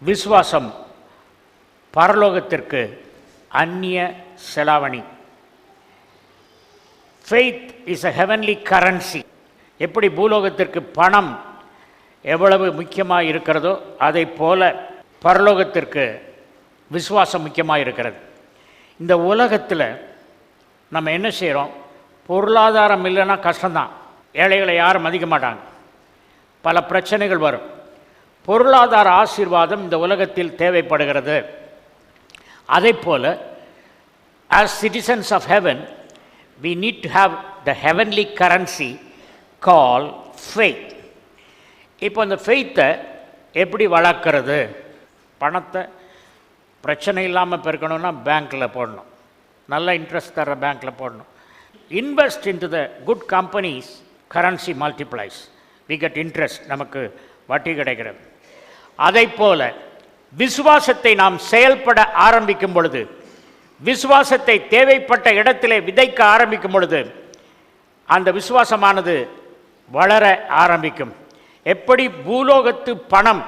விசுவாசம் பரலோகத்திற்கு அந்நிய செலாவணி. Faith is a heavenly currency எப்படி பூலோகத்திற்கு பணம் எவ்வளவு முக்கியமாக இருக்கிறதோ அதை போல பரலோகத்திற்கு விசுவாசம் முக்கியமாக இருக்கிறது. இந்த உலகத்தில் நம்ம என்ன செய்கிறோம் பொருளாதாரம் இல்லைன்னா கஷ்டம்தான். ஏழைகளை யாரும் மதிக்க மாட்டாங்க. பல பிரச்சனைகள் வரும். பொருளாதார ஆசீர்வாதம் இந்த உலகத்தில் தேவைப்படுகிறது. அதே போல் as citizens of heaven we need to have the heavenly currency call faith இப்போ அந்த ஃபெய்த்தை எப்படி வளர்க்குறது? பணத்தை பிரச்சனை இல்லாமல் பெருக்கணும்னா பேங்க்கில் போடணும். நல்ல இன்ட்ரெஸ்ட் தர பேங்க்கில் போடணும். Invest in to the good companies currency multiplies we get interest நமக்கு வட்டி கிடைக்கிறது. அதை போல விசுவாசத்தை நாம் செயல்பட ஆரம்பிக்கும் பொழுது விசுவாசத்தை தேவைப்பட்ட இடத்திலே விதைக்க ஆரம்பிக்கும் பொழுது அந்த விசுவாசமானது வளர ஆரம்பிக்கும். எப்படி பூலோகத்து பணம்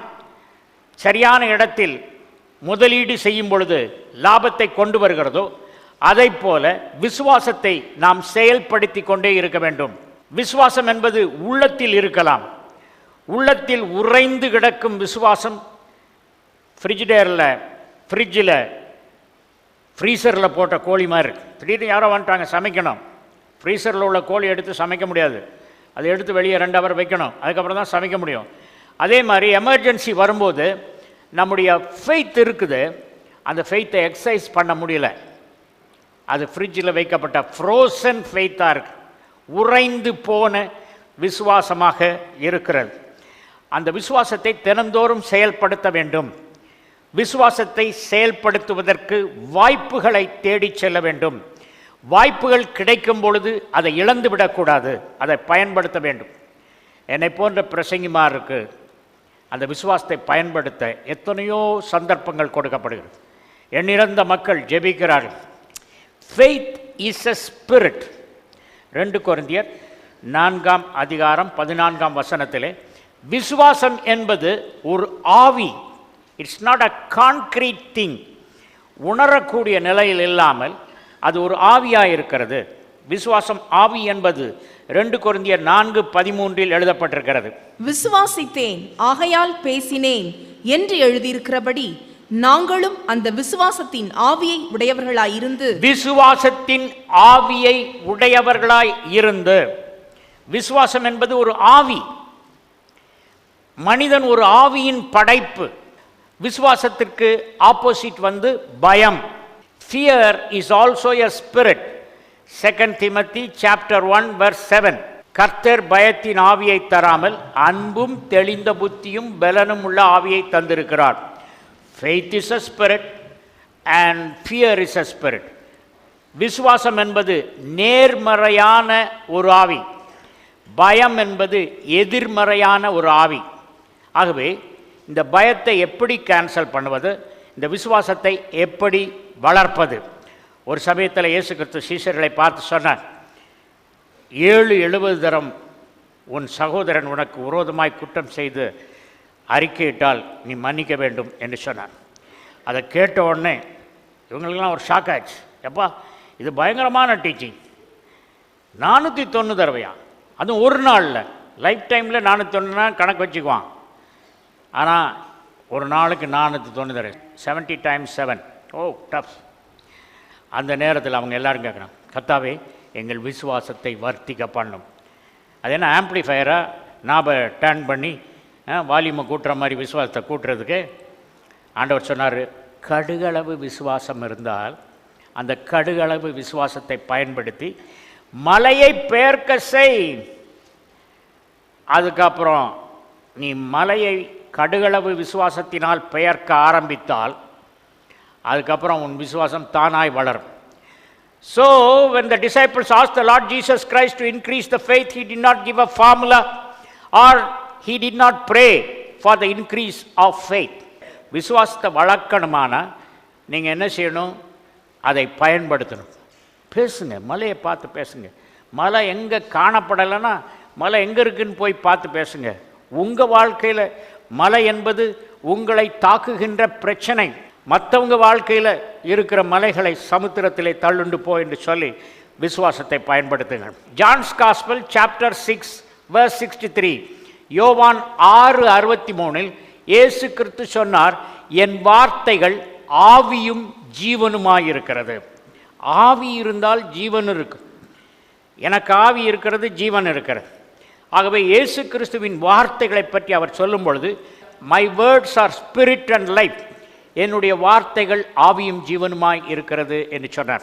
சரியான இடத்தில் முதலீடு செய்யும் பொழுது லாபத்தை கொண்டு வருகிறதோ அதை போல விசுவாசத்தை நாம் செயல்படுத்தி கொண்டே இருக்க வேண்டும். விசுவாசம் என்பது உள்ளத்தில் இருக்கலாம். உள்ளத்தில் உறைந்து கிடக்கும் விசுவாசம். ஃப்ரிட்ஜிடேரில் ஃப்ரிட்ஜில் ஃப்ரீசரில் போட்ட கோழி மாதிரி இருக்குது திடீர்னு யாரோ வந்துட்டாங்க சமைக்கணும். ஃப்ரீசரில் உள்ள கோழி எடுத்து சமைக்க முடியாது. அதை எடுத்து வெளியே ரெண்டு ஹவர் வைக்கணும். அதுக்கப்புறம் தான் சமைக்க முடியும். அதே மாதிரி எமர்ஜென்சி வரும்போது நம்முடைய ஃபெய்த் இருக்குது. அந்த ஃபெய்த்தை எக்ஸசைஸ் பண்ண முடியல. அது ஃப்ரிட்ஜில் வைக்கப்பட்ட ஃப்ரோசன் ஃபெய்த்தாக இருக்குது உறைந்து போன விசுவாசமாக இருக்கிறது. அந்த விசுவாசத்தை தினந்தோறும் செயல்படுத்த வேண்டும். விசுவாசத்தை செயல்படுத்துவதற்கு வாய்ப்புகளை தேடிச் செல்ல வேண்டும். வாய்ப்புகள் கிடைக்கும் பொழுது அதை இழந்து விடக்கூடாது. அதை பயன்படுத்த வேண்டும். என்னை போன்ற பிரசங்கிமாருக்கு அந்த விசுவாசத்தை பயன்படுத்த எத்தனையோ சந்தர்ப்பங்கள் கொடுக்கப்படுகிறது. எண்ணிறந்த மக்கள் ஜெபிக்கிறார்கள். ஃபெய்த் இஸ் அ ஸ்பிரிட் ரெண்டு குருந்தியர் நான்காம் அதிகாரம் பதினான்காம் வசனத்திலே விசுவாசம் என்பது ஒரு ஆவி. It's not a concrete thing உணரக்கூடிய நிலையில் இல்லாமல் அது ஒரு ஆவியாக இருக்கிறது. விசுவாசம் ஆவி என்பது ரெண்டு கொரிந்தியர் நான்கு பதிமூன்றில் எழுதப்பட்டிருக்கிறது. விசுவாசித்தேன் ஆகையால் பேசினேன் என்று எழுதியிருக்கிறபடி நாங்களும் அந்த விசுவாசத்தின் ஆவியை உடையவர்களாயிருந்து விசுவாசத்தின் ஆவியை உடையவர்களாய் இருந்து. விசுவாசம் என்பது ஒரு ஆவி. மனிதன் ஒரு ஆவியின் படைப்பு. விசுவாசத்திற்கு ஆப்போசிட் வந்து பயம். Fear is also a spirit second Timothy chapter one verse seven கர்த்தர் பயத்தின் ஆவியை தராமல் அன்பும் தெளிந்த புத்தியும் பலனும் உள்ள ஆவியை தந்திருக்கிறார். Faith is a spirit and fear is a spirit விசுவாசம் என்பது நேர்மறையான ஒரு ஆவி. பயம் என்பது எதிர்மறையான ஒரு ஆவி. ஆகவே இந்த பயத்தை எப்படி கேன்சல் பண்ணுவது? இந்த விசுவாசத்தை எப்படி வளர்ப்பது? ஒரு சமயத்தில் இயேசு கிறிஸ்து சீசர்களை பார்த்து சொன்னார் ஏழு எழுபது தரம் உன் சகோதரன் உனக்கு விரோதமாய் குற்றம் செய்து அறிக்கையிட்டால் நீ மன்னிக்க வேண்டும் என்று சொன்னார். அதை கேட்ட உடனே இவங்களுக்கெல்லாம் ஒரு ஷாக் ஆச்சு எப்பா இது பயங்கரமான டீச்சிங் நானூற்றி தொண்ணூறு தடவையா? அதுவும் ஒரு நாளில். லைஃப் டைமில் நானூற்றி தொண்ணூறுனா கணக்கு வச்சுக்குவான். ஆனால் ஒரு நாளுக்கு நானூற்றி தொண்ணூறு seventy times seven oh tough அந்த நேரத்தில் அவங்க எல்லோரும் கேட்குறாங்க கத்தாவே எங்கள் விசுவாசத்தை வர்த்திக்க பண்ணும். அது என்ன ஆம்ப்ளிஃபயராக நாம் டேர்ன் பண்ணி வால்யூமை கூட்டுற மாதிரி விசுவாசத்தை கூட்டுறதுக்கு ஆண்டவர் சொன்னார் கடுகளவு விசுவாசம் இருந்தால் அந்த கடுகளவு விசுவாசத்தை பயன்படுத்தி மலையை பெயர்க்க செய். அதுக்கப்புறம் நீ மலையை கடுகளவு விசுவாசத்தினால் பெயர்க்க ஆரம்பித்தால் அதுக்கப்புறம் உன் விசுவாசம் தானாய் வளரும். So when the disciples as the Lord Jesus Christ to increase the faith he did not give a formula or he did not pray for the increase of faith விசுவாசத்தை வளர்க்கணுமான நீங்கள் என்ன செய்யணும்? அதை பயன்படுத்தணும். பேசுங்க மலையை பார்த்து பேசுங்க. மலை எங்கே காணப்படலைன்னா மலை எங்கே இருக்குன்னு போய் பார்த்து பேசுங்க. உங்கள் வாழ்க்கையில் மலை என்பது உங்களை தாக்குகின்ற பிரச்சனை. மற்றவங்க வாழ்க்கையில் இருக்கிற மலைகளை சமுத்திரத்திலே தள்ளுண்டு போ என்று சொல்லி விசுவாசத்தை பயன்படுத்துங்கள். John's gospel chapter six verse sixty three யோவான் ஆறு அறுபத்தி மூணில் இயேசு கிறிஸ்து சொன்னார் என் வார்த்தைகள் ஆவியும் ஜீவனுமாயிருக்கிறது. ஆவி இருந்தால் ஜீவன் இருக்கு. எனக்கு ஆவி இருக்கிறது ஜீவன் இருக்கிறது. ஆகவே இயேசு கிறிஸ்துவின் வார்த்தைகளை பற்றி அவர் சொல்லும் பொழுது my words are spirit and life என்னுடைய வார்த்தைகள் ஆவியும் ஜீவனுமாய் இருக்கிறது என்று சொன்னார்.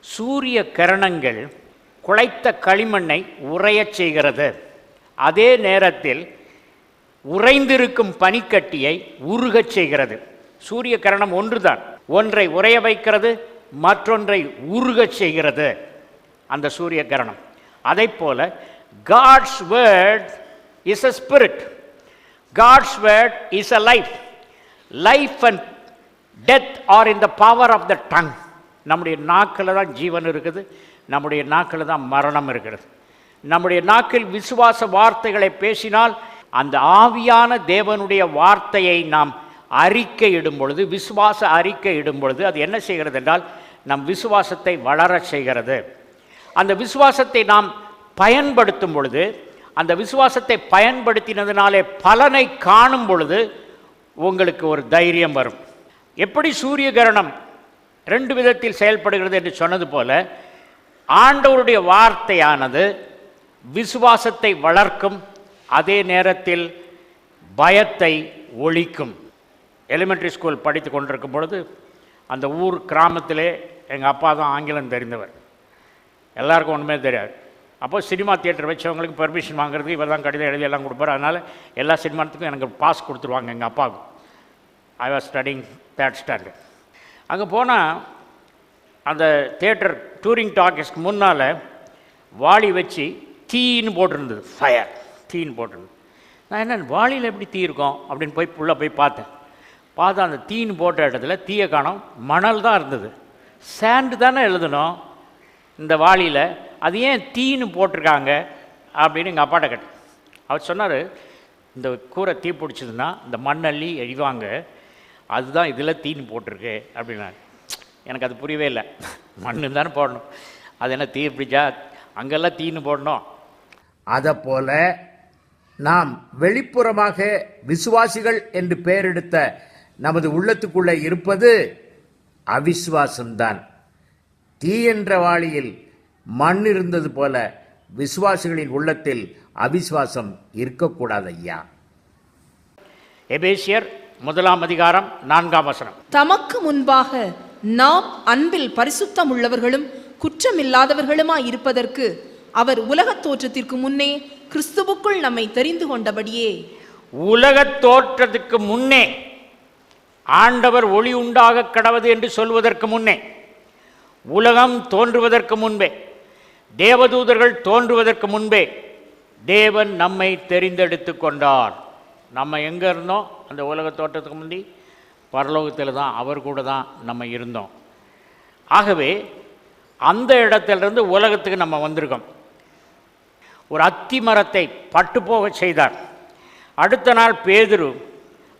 சூரிய கிரணங்கள் குழைத்த களிமண்ணை உறையச் செய்கிறது. அதே நேரத்தில் உறைந்திருக்கும் பனிக்கட்டியை உருகச் செய்கிறது. சூரிய கிரணம் ஒன்றுதான். ஒன்றை உறைய வைக்கிறது மற்றொன்றை உருகச் செய்கிறது. அந்த சூரிய கிரணம். அதை போல God's word is a spirit God's word is a life life and death are in the power of the tongue நம்முடைய நாக்கில் தான் ஜீவன் இருக்குது. நம்முடைய நாக்கில் தான் மரணம் இருக்கிறது நம்முடைய நாக்கில் விசுவாச வார்த்தைகளை பேசினால் அந்த ஆவியான தேவனுடைய வார்த்தையை நாம் அறிக்கை இடும் பொழுது விசுவாச அறிக்கை இடும் பொழுது அது என்ன செய்கிறது என்றால் நம் விசுவாசத்தை வளர செய்கிறது. அந்த விசுவாசத்தை நாம் பயன்படுத்தும் பொழுது அந்த விசுவாசத்தை பயன்படுத்தினதுனாலே பலனை காணும் பொழுது உங்களுக்கு ஒரு தைரியம் வரும். எப்படி சூரிய கிரணம் ரெண்டு விதத்தில் செயல்படுகிறது என்று சொன்னது போல ஆண்டவருடைய வார்த்தையானது விசுவாசத்தை வளர்க்கும் அதே நேரத்தில் பயத்தை ஒழிக்கும். எலிமெண்ட்ரி ஸ்கூல் படித்து கொண்டிருக்கும் பொழுது அந்த ஊர் கிராமத்திலே எங்கள் அப்பா தான் ஆங்கிலம் தெரிந்தவர். எல்லாருக்கும் ஒன்றுமே தெரியாது. அப்போ சினிமா தியேட்டர் வச்சவங்களுக்கு பெர்மிஷன் வாங்குறதுக்கு இவர் தான் கடிதம் எழுதி எல்லாம் கொடுப்பார். அதனால் எல்லா சினிமாத்துக்கும் எனக்கு பாஸ் கொடுத்துருவாங்க எங்கள் அப்பாவுக்கு. I was studying third standard அங்கே போனால் அந்த தேட்டர் டூரிங் டாக்கஸ்க்கு முன்னால் வாளி வச்சு தீன்னு போட்டிருந்தது. ஃபயர் தீன்னு போட்டிருந்தது. நான் என்ன வாளியில் எப்படி தீ இருக்கும்? அப்படின்னு போய் உள்ளே போய் பார்த்தேன். பார்த்தா அந்த தீன்னு போட்ட இடத்துல தீயை காணோம். மணல் தான் இருந்தது. சேண்டு தானே எழுதணும். இந்த வாளியில் அது ஏன் தீன்னு போட்டிருக்காங்க அப்படின்னு எங்கள் அப்பாட்ட கேட்டேன். அவர் சொன்னார் இந்த கூரை தீ பிடிச்சதுன்னா இந்த மண்ணள்ளி எழிவாங்க அதுதான் இதில் தீன்னு போட்டிருக்கு அப்படின்னாரு. எனக்கு அது புரியவே இல்லை. மண்ணு தானே போடணும். அது என்ன தீ பிடிச்சா அங்கெல்லாம் தீன்னு போடணும். அதை போல நாம் வெளிப்புறமாக விசுவாசிகள் என்று பெயரெடுத்த நமது உள்ளத்துக்குள்ளே இருப்பது அவிசுவாசம்தான். தீ என்ற வாளியில் மண் இருந்தது போல விசுவாசிகளின் உள்ளத்தில் அவிசுவாசம் இருக்கக்கூடாது ஐயா எபேசியர் முதலாம் அதிகாரம் நான்காம் வசனம். தமக்கு முன்பாக நாம் அன்பில் பரிசுத்தம் உள்ளவர்களும் குற்றமில்லாதவர்களுமாய் இருப்பதற்கு அவர் உலகத் தோற்றத்திற்கு முன்னே கிறிஸ்துவுக்குள் நம்மை தெரிந்து கொண்டபடியே. உலகத் தோற்றத்துக்கு முன்னே ஆண்டவர் ஒளி உண்டாக கடவது என்று சொல்வதற்கு முன்னே உலகம் தோன்றுவதற்கு முன்பே தேவதூதர்கள் தோன்றுவதற்கு முன்பே தேவன் நம்மை தெரிந்தெடுத்து கொண்டார். நம்ம எங்கே இருந்தோம்? அந்த உலக தோட்டத்துக்கு முந்தி பரலோகத்தில் தான் அவர் கூட தான் நம்ம இருந்தோம். ஆகவே அந்த இடத்திலிருந்து உலகத்துக்கு நம்ம வந்திருக்கோம். ஒரு அத்தி மரத்தை பட்டு போகச் செய்தார். அடுத்த நாள் பேதுரு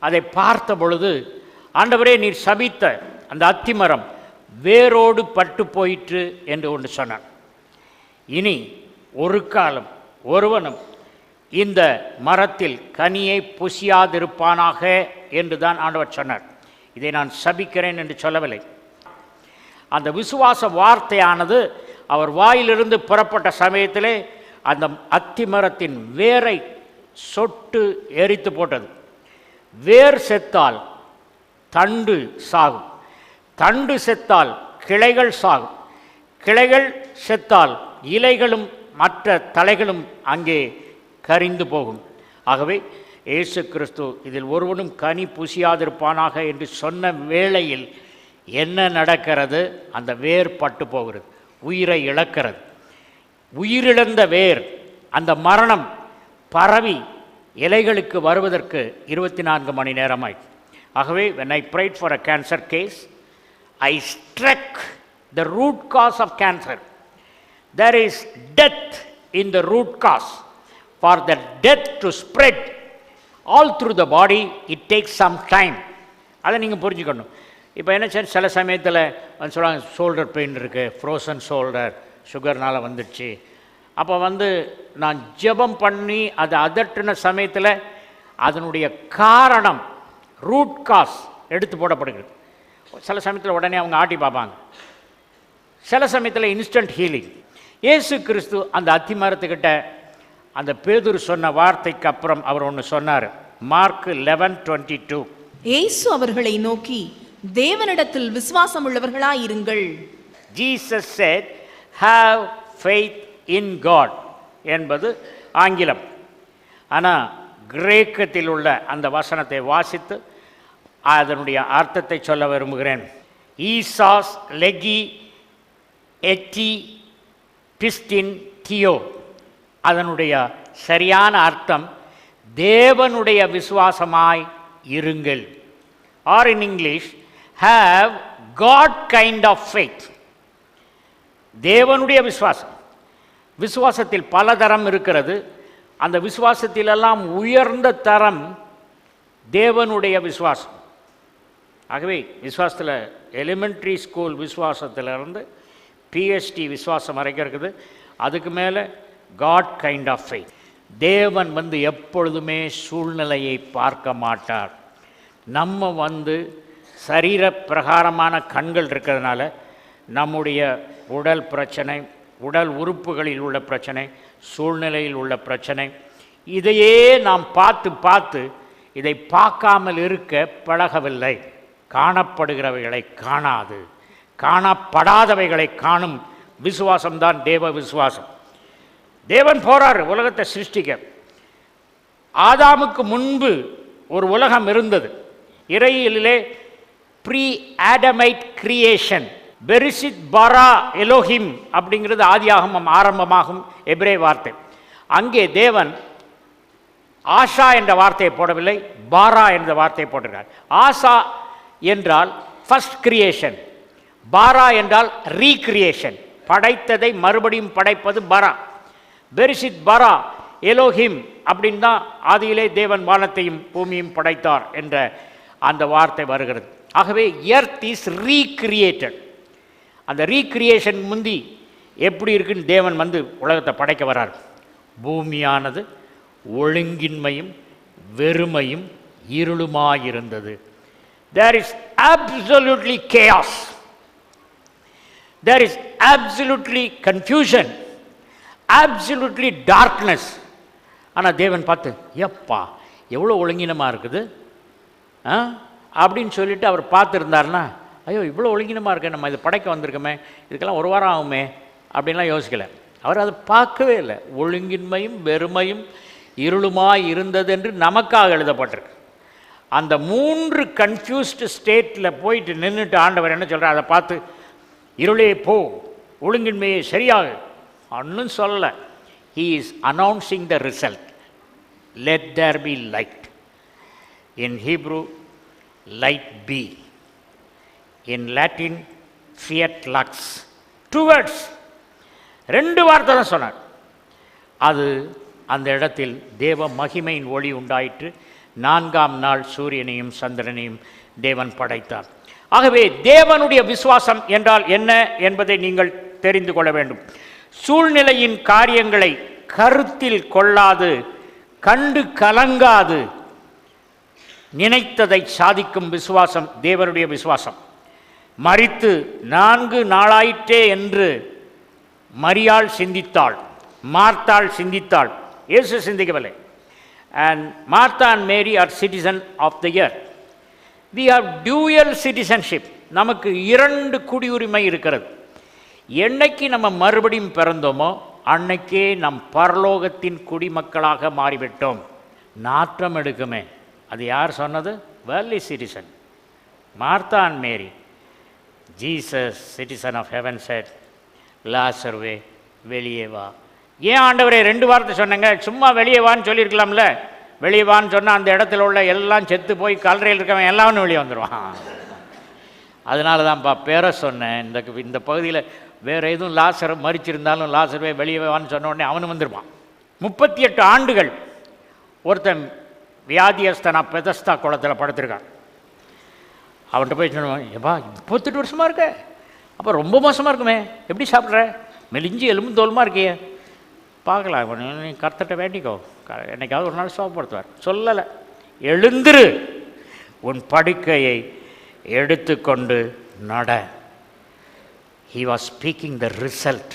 அதை பார்த்த பொழுது ஆண்டவரே நீர் சபித்த அந்த அத்தி மரம் வேரோடு பட்டு போயிற்று என்று ஒன்று சொன்னார். இனி ஒரு காலம் ஒருவனும் இந்த மரத்தில் கனியை புசியாதிருப்பானாக என்று தான் ஆண்டவர் சொன்னார். இதை நான் சபிக்கிறேன் என்று சொல்லவில்லை. அந்த விசுவாச வார்த்தையானது அவர் வாயிலிருந்து புறப்பட்ட சமயத்திலே அந்த அத்தி மரத்தின் வேரை சொட்டு எரித்து போட்டது. வேர் செத்தால் தண்டு சாகும். தண்டு செத்தால் கிளைகள் சாகும். கிளைகள் செத்தால் இலைகளும் மற்ற தலைகளும் அங்கே கரிந்து போகும். ஆகவே இயேசு கிறிஸ்து இதில் ஒருவனும் கனி புசியாதிருப்பானாக என்று சொன்ன வேளையில் என்ன நடக்கிறது? அந்த வேர் பட்டு போகிறது உயிரை இழக்கிறது. உயிரிழந்த வேர் அந்த மரணம் பரவி இலைகளுக்கு வருவதற்கு இருபத்தி நான்கு மணி நேரமாய் ஆகவே when I prayed for a cancer case I struck the root cause of cancer There is death in the root cause. For the death to spread, all through the body it takes some time அதை நீங்கள் புரிஞ்சுக்கணும். இப்போ என்ன sir சில சமயத்தில் வந்து சொல்லுவாங்க shoulder pain இருக்குது ஃப்ரோசன் ஷோல்டர் சுகர்னால் வந்துடுச்சு. அப்போ வந்து நான் ஜெபம் பண்ணி அதை அதட்டின சமயத்தில் அதனுடைய காரணம் ரூட் காஸ் எடுத்து போடப்படுகிறது. சில சமயத்தில் உடனே அவங்க ஆட்டி பார்ப்பாங்க. சில சமயத்தில் இன்ஸ்டன்ட் ஹீலிங் இயேசு கிறிஸ்து அந்த அத்திமரத்துக்கிட்ட அந்த பேதுரு சொன்ன வார்த்தைக்கு அப்புறம் அவர் ஒன்று சொன்னார். மார்க் லெவன் டுவெண்ட்டி டூ இயேசு அவர்களை நோக்கி தேவனிடத்தில் விசுவாசம் உள்ளவர்களாயிருங்கள் Jesus said have faith in God. என்பது ஆங்கிலம். ஆனால் கிரேக்கத்தில் உள்ள அந்த வசனத்தை வாசித்து அதனுடைய அர்த்தத்தை சொல்ல விரும்புகிறேன். ஈசாஸ் லெகி எட்டி பிஸ்டின் தியோ அதனுடைய சரியான அர்த்தம் தேவனுடைய விசுவாசமாய் இருங்கள். Or in English have God kind of faith தேவனுடைய விசுவாசம். விசுவாசத்தில் பல தரம் இருக்கிறது. அந்த விசுவாசத்திலெல்லாம் உயர்ந்த தரம் தேவனுடைய விசுவாசம். ஆகவே விசுவாசத்தில் எலிமெண்ட்ரி ஸ்கூல் விசுவாசத்திலிருந்து பிஎஸ்டி விசுவாசம் வரைக்கும் இருக்குது. அதுக்கு மேலே காட் கைண்ட் ஆஃப் ஃபெய்த் தேவன் வந்து எப்பொழுதுமே சூழ்நிலையை பார்க்க மாட்டார். நம்ம வந்து சரீர பிரகாரமான கண்கள் இருக்கிறதுனால நம்முடைய உடல் பிரச்சனை உடல் உறுப்புகளில் உள்ள பிரச்சனை சூழ்நிலையில் உள்ள பிரச்சனை இதையே நாம் பார்த்து பார்த்து இதை பார்க்காமல் இருக்க பழகவில்லை. காணப்படுகிறவைகளை காணாது. காணப்படாதவைகளை காணும் விசுவாசம்தான் தேவ விசுவாசம். தேவன் போறார் உலகத்தை சிருஷ்டிக்க. ஆதாமுக்கு முன்பு ஒரு உலகம் இருந்தது. இறையிலே ப்ரீ ஆடமைட் கிரியேஷன் பெரிசித் பரா எலோஹிம் அப்படிங்கிறது ஆதியாகமம் ஆரம்பமாகும் எபிரே வார்த்தை. அங்கே தேவன் ஆஷா என்ற வார்த்தையை போடவில்லை பாரா என்ற வார்த்தையை போட்டிருக்கார் ஆசா என்றால் ஃபஸ்ட் கிரியேஷன் பாரா என்றால் ரீக்ரியேஷன் படைத்ததை மறுபடியும் படைப்பது பரா. பெரிசித் பரா எலோஹிம் அப்படின்னு தான் ஆதியிலே தேவன் வானத்தையும் பூமியும் படைத்தார் என்ற அந்த வார்த்தை வருகிறது. ஆகவே எர்த் இஸ் ரீக்ரியேட்டட் அந்த ரீக்ரியேஷன் முந்தி எப்படி இருக்குன்னு தேவன் வந்து உலகத்தை படைக்க வரார் பூமியானது ஒழுங்கின்மையும் வெறுமையும் இருளுமாயிருந்தது. There is absolutely chaos there is absolutely confusion absolutely darkness. ஆனால் தேவன் பார்த்து எப்பா எவ்வளோ ஒழுங்கினமாக இருக்குது? ஆ? அப்படின்னு சொல்லிட்டு அவர் பார்த்துருந்தாருன்னா ஐயோ இவ்வளோ ஒழுங்கினமாக இருக்கு நம்ம இது படைக்க வந்திருக்கோமே இதுக்கெல்லாம் ஒரு வாரம் ஆகுமே அப்படின்லாம் யோசிக்கலை. அவர் அதை பார்க்கவே இல்லை. ஒழுங்கின்மையும் வெறுமையும் இருளுமாய் இருந்தது என்று நமக்காக எழுதப்பட்டிருக்கு. அந்த மூன்று கன்ஃபியூஸ்டு ஸ்டேட்டில் போயிட்டு நின்றுட்டு ஆண்டவர் என்ன சொல்கிறார் அதை பார்த்து இருளே போ ஒழுங்கின்மையை சரியாக. ஒன்றும் சொல்லலை. He is announcing the result let there be light in Hebrew light be in Latin fiat lux two words ரெண்டு வார்த்தை தான் சொன்னார். அது அந்த இடத்தில் தேவ மகிமையின் ஒளி உண்டாயிற்று. நான்காம் நாள் சூரியனையும் சந்திரனையும் தேவன் படைத்தார். ஆகவே தேவனுடைய விசுவாசம் என்றால் என்ன என்பதை நீங்கள் தெரிந்து கொள்ள வேண்டும். சூழ்நிலையின் காரியங்களை கருத்தில் கொள்ளாது கண்டு கலங்காது. நினைத்ததை சாதிக்கும் விசுவாசம் தேவனுடைய விசுவாசம். மறித்து நான்கு நாளாயிற்றே என்று மரியாள் சிந்தித்தாள் மார்த்தாள் சிந்தித்தாள். இயேசு சிந்திக்கவில்லை. And Martha and Mary are citizen of the earth we have dual citizenship நமக்கு இரண்டு குடியுரிமை இருக்கிறது. என்னைக்கு நம்ம மறுபடியும் பிறந்தோமோ அன்னைக்கே நம் பரலோகத்தின் குடிமக்களாக மாறிவிட்டோம். நாற்றம் எடுக்குமே. அது யார் சொன்னது? வேர்லி citizen Martha and Mary. Jesus citizen of heaven said லாசர்வே வெளியே வா. ஏன் ஆண்டவரே ரெண்டு வார்த்தை சொன்னேங்க. சும்மா வெளியே வான்னு சொல்லியிருக்கலாம்ல. வெளியே வான்னு சொன்னால் அந்த இடத்துல உள்ள எல்லாம் செத்து போய் கல்லறையில் இருக்கவன் எல்லாமே வெளியே வந்துடுவான் அதனால தான்ப்பா பேரை சொன்னேன். இந்த இந்த பகுதியில் வேறு எதுவும் லாசர் மறிச்சிருந்தாலும் லாசர்வே வெளியே வான்னு சொன்ன உடனே அவனு வந்திருப்பான். முப்பத்தி எட்டு ஆண்டுகள் ஒருத்தன் வியாதியஸ்தனா பெதஸ்தா குளத்தில் படுத்திருக்கான். அவன்கிட்ட போய் சொல்லுவான் ஏப்பா முப்பத்தெட்டு வருஷமாக இருக்க? அப்போ ரொம்ப மோசமாக இருக்குமே. எப்படி சாப்பிட்ற? மெலிஞ்சு எலும்பு தோலுமா இருக்கியே. பார்க்கலாம். நீ கர்த்தட்ட வேண்டிக்கோ. என்னைக்காவது ஒரு நாள் சோப்படுத்துவார் சொல்லலை. எழுந்துரு. உன் படுக்கையை எடுத்துக்கொண்டு நட. He was speaking the result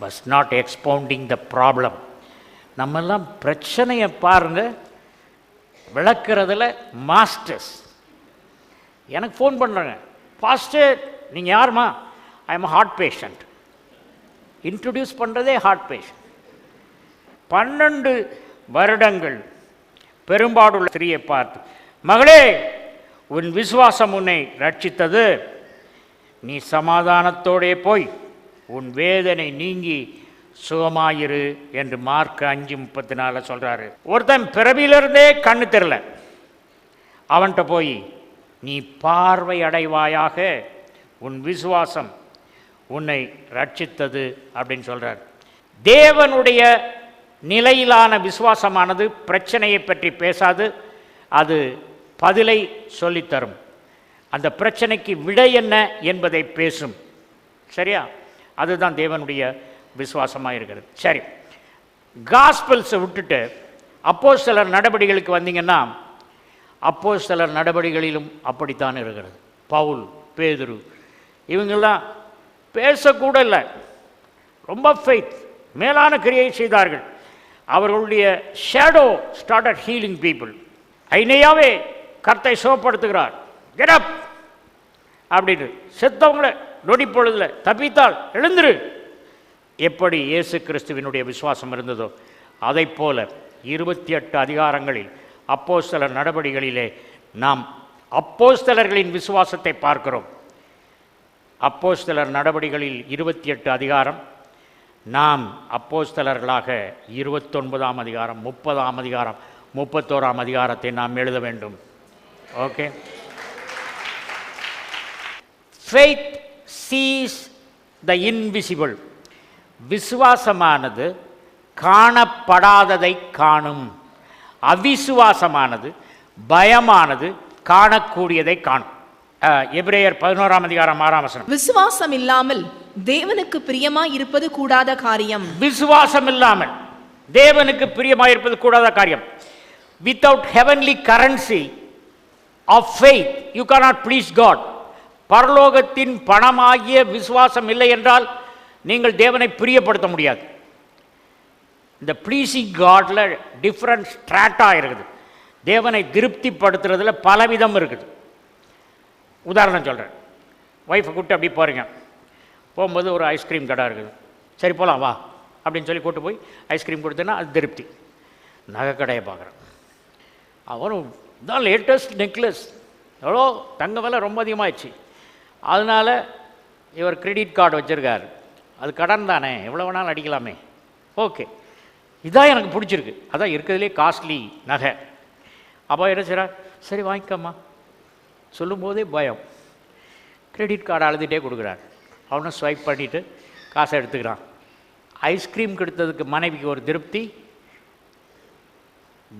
was not expounding the problem நம்மெல்லாம் பிரச்சனையை பாருங்கள் விளக்குறதுல மாஸ்டர்ஸ் எனக்கு ஃபோன் பண்ணுறாங்க பாஸ்டர் நீங்கள் யாருமா I am heart patient introduce பண்ணுறதே ஹார்ட் பேஷண்ட் பன்னெண்டு வருடங்கள் பெரும்பாடுள்ள ஸ்திரியை பார்த்து மகளே உன் விசுவாசம் உன்னை ரட்சித்தது நீ சமாதானத்தோடே போய் உன் வேதனை நீங்கி சுகமாயிரு என்று மார்க் அஞ்சு முப்பத்தி நாலில் சொல்கிறாரு ஒருத்தன் பிறவியிலிருந்தே கண்ணு தெரில அவன்கிட்ட போய் நீ பார்வை அடைவாயாக உன் விசுவாசம் உன்னை ரட்சித்தது அப்படின்னு சொல்கிறார் தேவனுடைய நிலையிலான விசுவாசமானது பிரச்சனையை பற்றி பேசாது அது பதிலை சொல்லித்தரும். அந்த பிரச்சனைக்கு விடை என்ன என்பதை பேசும். சரியா? அதுதான் தேவனுடைய விசுவாசமாக இருக்கிறது. சரி. காஸ்பல்ஸை விட்டுட்டு அப்போ சிலர் நடவடிக்கைகளுக்கு வந்தீங்கன்னா அப்போ சிலர் நடவடிக்கைகளிலும் அப்படித்தான் இருக்கிறது. பவுல் பேதுரு இவங்கெல்லாம் பேசக்கூட இல்லை. ரொம்ப ஃபெய்த் மேலான கிரியை செய்தார்கள். அவர்களுடைய ஷேடோ ஸ்டார்டட் ஹீலிங் பீப்புள் ஐநையாவே கர்த்தை சுகப்படுத்துகிறார். கெடப் அப்படின்னு செத்தவங்கள நொடி பொழுதுல தப்பித்தால் எழுந்துரு. எப்படி இயேசு கிறிஸ்துவினுடைய விசுவாசம் இருந்ததோ அதைப் போல இருபத்தி எட்டு அதிகாரங்களில் அப்போஸ்தலர் நடவடிக்கைகளிலே நாம் அப்போஸ்தலர்களின் விசுவாசத்தை பார்க்கிறோம். அப்போஸ்தலர் நடவடிக்கைகளில் இருபத்தி எட்டு அதிகாரம் நாம் அப்போஸ்தலர்களாக இருபத்தொன்பதாம் அதிகாரம் முப்பதாம் அதிகாரம் முப்பத்தோராம் அதிகாரத்தை நாம் எழுத வேண்டும். Okay faith sees the invisible விசுவாசமானது காணப்படாததை காணும். அவிசுவாசமானது பயமானது காணக்கூடியதை காணும். அஹ், எபிரேயர் பதினோராம் அதிகாரம் ஆறாம் வசனம். விசுவாசம் இல்லாமல் தேவனுக்கு பிரியமா இருப்பது கூடாத காரியம். விசுவாசம் இல்லாமல் தேவனுக்கு பிரியமாயிருப்பது கூடாத காரியம். Without heavenly currency of faith you not please God பரலோகத்தின் பணமாகிய விசுவாசம் இல்லை என்றால் நீங்கள் தேவனை பிரியப்படுத்த முடியாது. இந்த ப்ளீசிங் காடில் டிஃப்ரெண்ட் ஸ்ட்ராட்டாக இருக்குது. தேவனை திருப்திப்படுத்துறதுல பலவிதம் இருக்குது. உதாரணம் சொல்கிறேன் ஒய்ஃபை கூப்பிட்டு அப்படி போகிறீங்க போகும்போது ஒரு ஐஸ்கிரீம் கடை இருக்குது. சரி போகலாம் வா அப்படின்னு சொல்லி கூட்டு போய் ஐஸ்கிரீம் கொடுத்தேன்னா அது திருப்தி. நகை கடையை பார்க்குறேன். அவரும் தான் லேட்டஸ்ட் நெக்லஸ் எவ்வளோ தங்க விலை ரொம்ப அதிகமாகிடுச்சு அதனால் இவர் கிரெடிட் கார்டு வச்சுருக்காரு. அது கடன் தானே எவ்வளோ வேணாலும் அடிக்கலாமே. ஓகே. இதான் எனக்கு பிடிச்சிருக்கு. அதான் இருக்கிறதுலே காஸ்ட்லி நகை. அப்போ என்ன செய்கிறா சரி வாங்கிக்கம்மா. சொல்லும்போதே பயம். கிரெடிட் கார்டு அழுதுகிட்டே கொடுக்குறாரு. அவனும் ஸ்வைப் பண்ணிவிட்டு காசை எடுத்துக்கிறான். ஐஸ்கிரீம் கொடுத்ததுக்கு மனைவிக்கு ஒரு திருப்தி.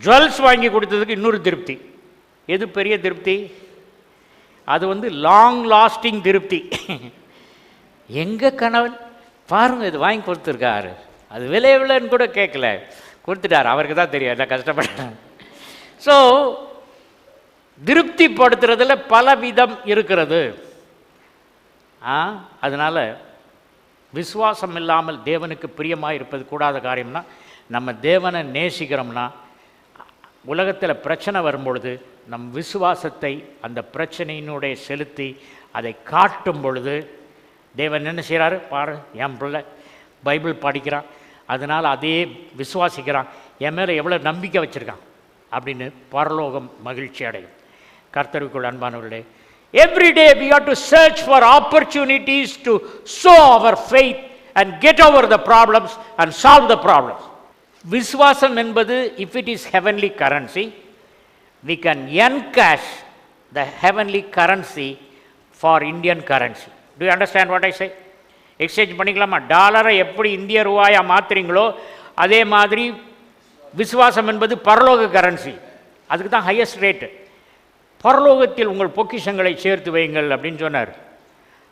ஜுவல்ஸ் வாங்கி கொடுத்ததுக்கு இன்னொரு திருப்தி. எது பெரிய திருப்தி? அது வந்து லாங் லாஸ்டிங் திருப்தி. எங்கள் கணவன்? பாருங்க இது வாங்கி கொடுத்துருக்காரு. அது விலை விலைன்னு கூட கேட்கல. கொடுத்துட்டாரு. அவருக்கு தான் தெரியும். என்ன கஷ்டப்பட்டேன் ஸோ திருப்திப்படுத்துறதுல பல விதம் இருக்கிறது. அதனால் விசுவாசம் இல்லாமல் தேவனுக்கு பிரியமாக இருப்பது கூடாத காரியம்னா நம்ம தேவனை நேசிக்கிறோம்னா உலகத்தில் பிரச்சனை வரும்பொழுது நம் விசுவாசத்தை அந்த பிரச்சனையினுடைய செலுத்தி அதை காட்டும் பொழுது தேவன் என்ன செய்கிறாரு பாரு என் பிள்ளை பைபிள் படிக்கிறான். அதனால் அதையே விசுவாசிக்கிறான். என் மேலே எவ்வளோ நம்பிக்கை வச்சுருக்கான்? அப்படின்னு பரலோகம் மகிழ்ச்சி அடையும். கர்த்தருக்குள் அன்பானவர்களே every day we have to search for opportunities to show our faith and get over the problems and solve the problems விசுவாசம் என்பது if it is heavenly currency we can encash the heavenly currency for Indian currency Do understand what I say exchange பண்ணிக்கலாமா? டாலரை எப்படி இந்திய ரூபாயாக மாற்றுறீங்களோ அதே மாதிரி விசுவாசம் என்பது பரலோக கரன்சி அதுக்கு தான் ஹையஸ்ட் ரேட்டு பரலோகத்தில் உங்கள் பொக்கிஷங்களை சேர்த்து வையுங்கள் அப்படின்னு சொன்னார்.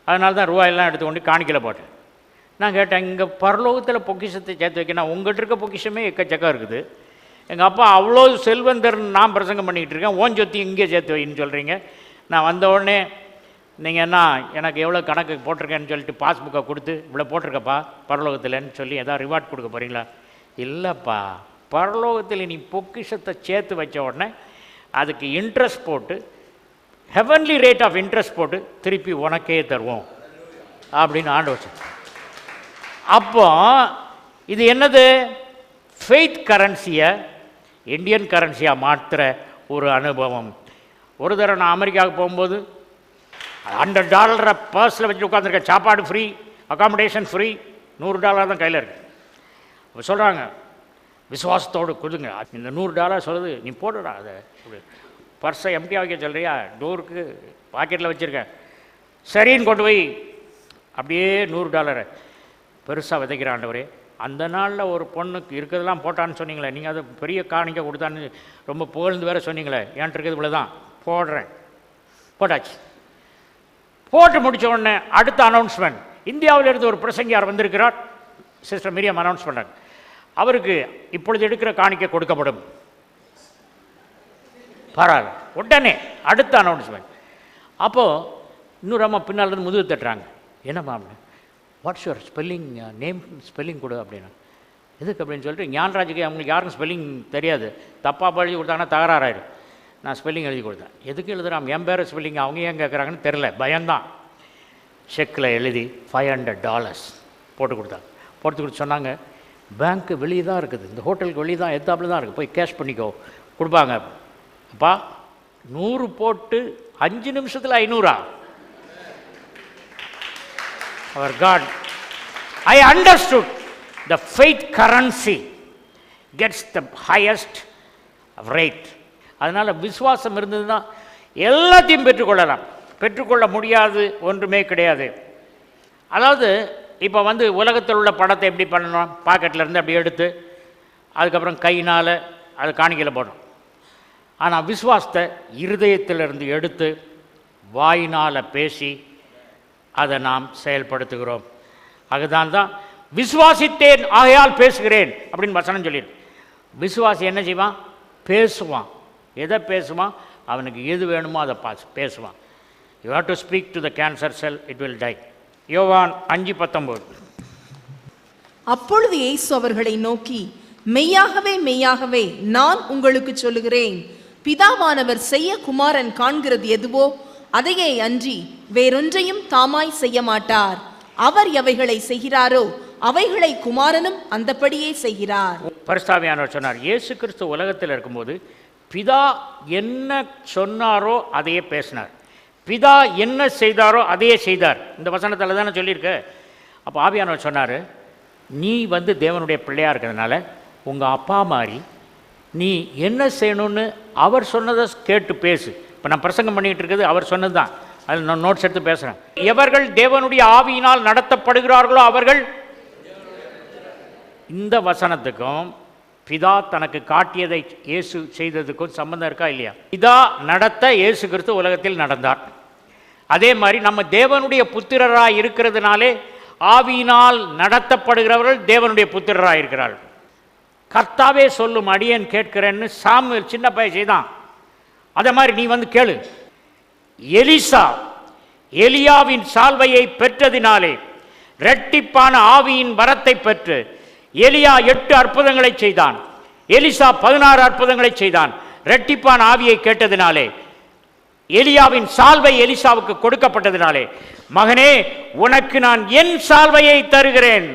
அதனால தான் ரூபாயெல்லாம் எடுத்துக்கொண்டு காணிக்கல போட்டேன். நான் கேட்டேன் இங்கே பரலோகத்தில் பொக்கிஷத்தை சேர்த்து வைக்கணும். உங்கள்கிட்ட இருக்க பொக்கிஷமே எக்கச்சக்கம் இருக்குது. எங்கள் அப்பா அவ்வளோ செல்வந்தர் நான் பிரசங்கம் பண்ணிக்கிட்டு இருக்கேன். ஓன் சொத்தி இங்கே சேர்த்து வைன்னு சொல்கிறீங்க நான் வந்த உடனே நீங்கள் என்ன எனக்கு எவ்வளோ கணக்கு போட்டிருக்கேன்னு சொல்லிட்டு பாஸ்புக்கை கொடுத்து இவ்வளோ போட்டிருக்கப்பா பரலோகத்தில்னு சொல்லி எதாவது ரிவார்ட் கொடுக்க போகிறீங்களா இல்லைப்பா பரலோகத்தில் நீ பொக்கிஷத்தை சேர்த்து வச்ச உடனே அதுக்கு இன்ட்ரெஸ்ட் போட்டு ஹெவன்லி ரேட் ஆஃப் இன்ட்ரெஸ்ட் போட்டு திருப்பி உனக்கே தருவோம். அப்படின்னு ஆண்டு வச்சு அப்போ இது என்னது? ஃபெய்த் கரன்சியை இந்தியன் கரன்சியாக மாற்றுற ஒரு அனுபவம். ஒரு தடவை நான் அமெரிக்காவுக்கு போகும்போது ஹண்ட்ரட் டாலரை பர்ஸில் வச்சு உட்காந்துருக்கேன் சாப்பாடு ஃப்ரீ அகாமடேஷன் ஃப்ரீ நூறு டாலர் தான் கையில் இருக்குது சொல்கிறாங்க விசுவாசத்தோடு கொடுங்க. இந்த நூறு டாலர் சொல்லுது. நீ போடுடா அதை. பர்ஸை எம்டியாக வைக்க சொல்கிறியா டோருக்கு பாக்கெட்டில் வச்சுருக்கேன். சரின்னு கொண்டு போய் அப்படியே நூறு டாலரை. பெருசாக விதைக்கிற ஆண்டவரே அந்த நாளில் ஒரு பொண்ணுக்கு இருக்கிறதெல்லாம் போட்டான்னு சொன்னீங்களே நீங்கள் அது பெரிய காணிக்க கொடுத்தான்னு ரொம்ப புகழ்ந்து வேற சொன்னீங்களே என்கிட்ட இருக்கிறது இவ்வளோ தான் போடுறேன். போட்டாச்சு. போட்டு முடித்த உடனே அடுத்த அனௌன்ஸ்மெண்ட் இந்தியாவில் இருந்து ஒரு பிரசங்கியார் வந்திருக்கிறார். சிஸ்டர் மீரியம் அனௌன்ஸ் பண்ணாங்க அவருக்கு இப்பொழுது எடுக்கிற காணிக்கை கொடுக்கப்படும். பரவாயில்ல உடனே அடுத்த அனௌன்ஸ்மெண்ட் அப்போது இன்னொரு அம்மா பின்னால் இருந்து முதுகு தட்டுறாங்க. என்னம்மா அப்படின்னு what's your spelling name spelling கொடு அப்படின்னா. எதுக்கு அப்படின்னு சொல்லிட்டு ஞானராஜுக்கு அவங்களுக்கு யாருக்கும் ஸ்பெல்லிங் தெரியாது. தப்பாக எழுதி கொடுத்தாங்கன்னா தகராறாயிடும் நான் ஸ்பெல்லிங் எழுதி கொடுத்தேன். எதுக்கு எழுதுறான்? என் பேர் ஸ்பெல்லிங் அவங்க ஏன் கேட்குறாங்கன்னு தெரில பயம்தான். செக்கில் எழுதி ஃபைவ் ஹண்ட்ரட் டாலர்ஸ் போட்டு கொடுத்தாங்க போட்டு கொடுத்து சொன்னாங்க. பேங்க்கு வெளியே தான் இருக்குது. இந்த ஹோட்டலுக்கு வெளியே தான் எத்தாப்புல தான் இருக்குது. போய் கேஷ் பண்ணிக்கோ. கொடுப்பாங்க. அப்பா நூறு போட்டு அஞ்சு நிமிஷத்தில் ஐநூறா? Our God I understood the faith currency gets the highest rate அதனால் விசுவாசம் இருந்ததுன்னா எல்லாத்தையும் பெற்றுக்கொள்ளலாம். பெற்றுக்கொள்ள முடியாது ஒன்றுமே கிடையாது. அதாவது இப்போ வந்து உலகத்தில் உள்ள படத்தை எப்படி பண்ணணும்? பாக்கெட்லேருந்து அப்படி எடுத்து அதுக்கப்புறம் கையினால் அது காணிக்கையில் போடணும். ஆனால் விஸ்வாசத்தை இருதயத்திலிருந்து எடுத்து வாயினால் பேசி அதை நாம் செயல்படுத்துகிறோம். அதுதான் தான் விசுவாசித்தேன் ஆகையால் பேசுகிறேன் அப்படின்னு வசனம் சொல்லிடு விசுவாசி என்ன செய்வான்? பேசுவான். எதை பேசுவான்? அவனுக்கு எது வேணுமோ அதை பாஸ் பேசுவான். You have to speak to the cancer cell it will die யோவான் அஞ்சு பத்தொம்போது. அப்பொழுது இயேசு அவர்களை நோக்கி மெய்யாகவே மெய்யாகவே நான் உங்களுக்கு சொல்லுகிறேன். பிதாவானவர் செய்ய குமாரன் காண்கிறது எதுவோ அதையே அன்றி வேறொன்றையும் தாமாய் செய்ய மாட்டார். அவர் எவைகளை செய்கிறாரோ அவைகளை குமாரனும் அந்தபடியே செய்கிறார். பரிஸ்தாவியானவர் சொன்னார் இயேசு கிறிஸ்து உலகத்தில் இருக்கும்போது பிதா என்ன சொன்னாரோ அதையே பேசினார். பிதா என்ன செய்தாரோ அதையே செய்தார். இந்த வசனத்தில் தானே சொல்லியிருக்க. அப்போ ஆவியானவர் சொன்னார் நீ வந்து தேவனுடைய பிள்ளையாக இருக்கிறதுனால உங்கள் அப்பா மாதிரி நீ என்ன செய்யணும்னு அவர் சொன்னதை கேட்டு பேசு. இப்போ நான் பிரசங்கம் பண்ணிகிட்டு இருக்கிறது அவர் சொன்னது தான் அதில் நான் நோட்ஸ் எடுத்து பேசுகிறேன் எவர்கள் தேவனுடைய ஆவியினால் நடத்தப்படுகிறார்களோ அவர்கள் இந்த வசனத்துக்கும் பிதா தனக்கு காட்டியதை இயேசு செய்ததுக்கும் சம்பந்தம் இருக்கா இல்லையா? பிதா நடத்த இயேசு கிறிஸ்து உலகத்தில் நடந்தார். அதே மாதிரி நம்ம தேவனுடைய புத்திரராக இருக்கிறதுனாலே ஆவியினால் நடத்தப்படுகிறவர்கள் தேவனுடைய புத்திரராக இருக்கிறார்கள். கர்த்தாவே சொல்லும் அடியேன் கேட்கிறேன்னு சாமுவேல் சின்ன பையன் தான் அதே மாதிரி நீ வந்து கேளு. எலிசா எலியாவின் சால்வையை பெற்றதினாலே இரட்டிப்பான ஆவியின் வரத்தை பெற்று எலியா எட்டு அற்புதங்களை செய்தான். எலிசா பதினாறு அற்புதங்களை செய்தான். இரட்டிப்பான ஆவியை கேட்டதினாலே எலியாவின் சால்வை எலிசாவுக்கு கொடுக்கப்பட்டதினாலே மகனே உனக்கு நான் என் சால்வையை தருகிறேன்.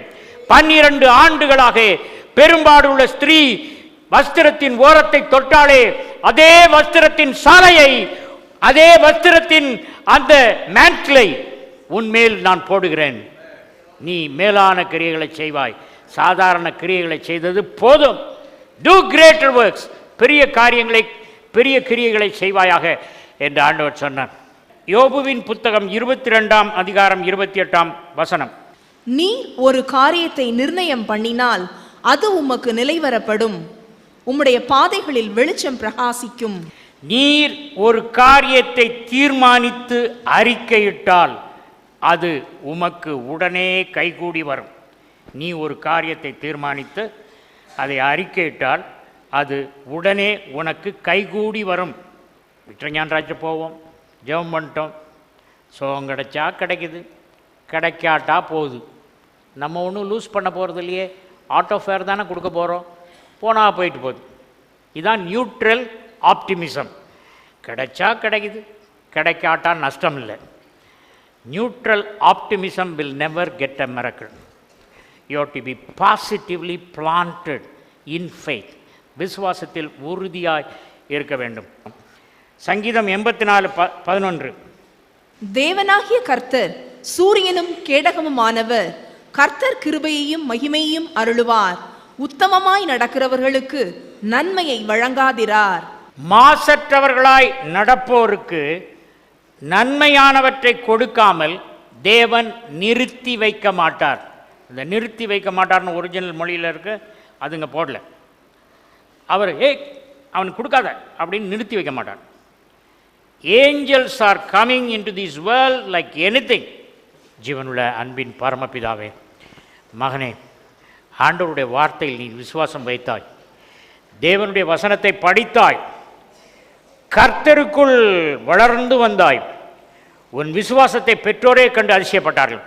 பன்னிரண்டு ஆண்டுகளாக பெரும்பாடுள்ள ஸ்திரீ வஸ்திரத்தின் ஓரத்தை தொட்டாலே அதே வஸ்திரத்தின் சாலையை அதே வஸ்திரத்தின் அந்த மேண்ட்லை உன்மேல் நான் போடுகிறேன். நீ மேலான கிரியைகளை செய்வாய். சாதாரண கிரியைகளை செய்தது போதும். டூ கிரேட்டர் ஒர்க்ஸ் பெரிய காரியங்களை பெரிய கிரியைகளை செய்வாயாக. என்று ஆண்டவர் சொன்னார். யோபுவின் புத்தகம் இருபத்தி ரெண்டாம் அதிகாரம் இருபத்தி எட்டாம் வசனம். நீ ஒரு காரியத்தை நிர்ணயம் பண்ணினால் அது உமக்கு நிலைவரப்படும். உம்முடைய பாதைகளில் வெளிச்சம் பிரகாசிக்கும். நீர் ஒரு காரியத்தை தீர்மானித்து அறிக்கையிட்டால் அது உமக்கு உடனே கைகூடி வரும். நீ ஒரு காரியத்தை தீர்மானித்து அதை அறிக்கையிட்டால் அது உடனே உனக்கு கைகூடி வரும். விக்ரஞான்ராஜ் போவோம் ஜெபம் பண்ணிட்டோம். சோகம் கிடைச்சா கிடைக்குது. கிடைக்காட்டா போகுது. நம்ம ஒன்றும் லூஸ் பண்ண போகிறது இல்லையே. ஆட்டோ ஃபேர் தானே கொடுக்க போகிறோம் போனால் போயிட்டு போகுது. இதுதான் நியூட்ரல் ஆப்டிமிசம் கிடைச்சா கிடைக்குது. கிடைக்காட்டா நஷ்டம் இல்லை. Neutral optimism will never get a miracle. You to be positively planted in faith விசுவாசத்தில் உறுதியாய் இருக்க வேண்டும். சங்கீதம் எண்பத்தி நாலு ப பதினொன்று. தேவனாகிய கர்த்தர் சூரியனும் கேடகமுமானவர். கர்த்தர் கிருபையையும் மகிமையையும் அருளுவார். உத்தமமாய் நடக்கிறவர்களுக்கு நன்மையை வழங்காதிரார். மாசற்றவர்களாய் நடப்போருக்கு நன்மையானவற்றை கொடுக்காமல் தேவன் நிறுத்தி வைக்க மாட்டார். இந்த நிறுத்தி வைக்க மாட்டார்னு ஒரிஜினல் மொழியில் இருக்கு அதுங்க போடல. அவர் ஏய் அவனுக்கு கொடுக்காத அப்படின்னு நிறுத்தி வைக்க மாட்டார். Angels are coming in to this world like anything ஜீவனுள்ள அன்பின் பரமபிதாவே மகனே ஆண்டவருடைய வார்த்தையில் நீ விசுவாசம் வைத்தாய். தேவனுடைய வசனத்தை படித்தாய். கர்த்தருக்குள் வளர்ந்து வந்தாய். உன் விசுவாசத்தை பெற்றோரே கண்டு அதிசயப்பட்டார்கள்.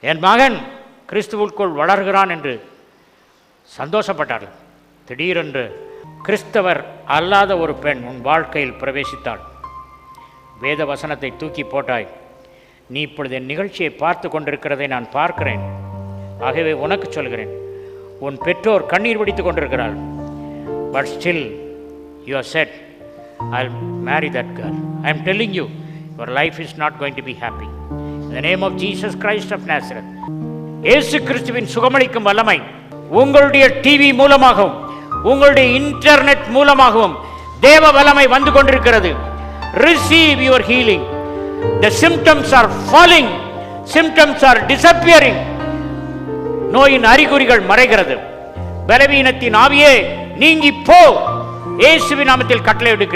என் மகன் கிறிஸ்துவுக்குள் வளர்கிறான் என்று சந்தோஷப்பட்டார்கள். திடீரென்று கிறிஸ்தவர் அல்லாத ஒரு பெண் உன் வாழ்க்கையில் பிரவேசித்தாள். வேத வசனத்தை தூக்கி போட்டாய். நீ இப்பொழுது என் நிகழ்ச்சியை பார்த்து கொண்டிருக்கிறதை நான் பார்க்கிறேன். ஆகவே உனக்கு சொல்கிறேன். உன் பெற்றோர் கண்ணீர் பிடித்து கொண்டிருக்கிறாள் but still you are said I marry that girl I am telling you your life is not going to be happy the name of Jesus Christ of Nazareth ஏசு கிறிஸ்துவின் சுகமளிக்கும் வல்லமை உங்களுடைய டிவி மூலமாகவும் உங்களுடைய இன்டர்நெட் மூலமாகவும் தேவ வல்லமை வந்து கொண்டிருக்கிறது. Receive your healing the symptoms are falling symptoms are disappearing நோயின் அறிகுறிகள் மறைகிறது. பலவீனத்தின் ஆவியே நீங்கி போ. இயேசுவின் நாமத்தில் கட்டளை